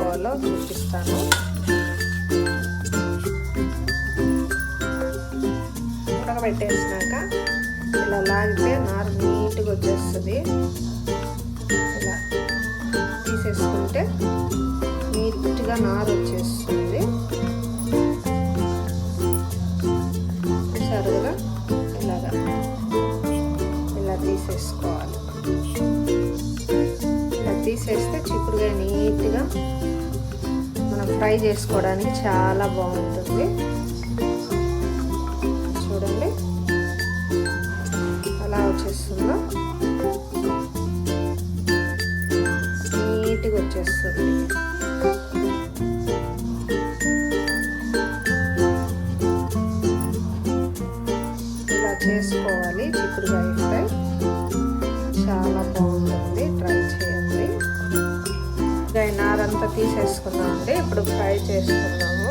చేస్తాను ఉడకబెట్టేసినాక ఇలా లాగితే నారు నీట్గా వచ్చేస్తుంది. ఇలా తీసేసుకుంటే నీట్గా నారు వచ్చేస్తుంది. చూసారు కదా? ఇలాగా. ఇలా తీసేసుకోవాలి. ఇలా తీసేస్తే చిక్కుడుగా నీట్గా ఫ్రై చేసుకోవడానికి చాలా బాగుంటుంది. చూడండి. అలా వచ్చేస్తుందో? నీట్గా వచ్చేస్తుంది. ఇలా చేసుకోవాలి చిక్కుడుకాయ ఫ్రై. ఇంకా నారంతా తీసేసుకున్నామండి ఇప్పుడు ఫ్రై చేసుకున్నాము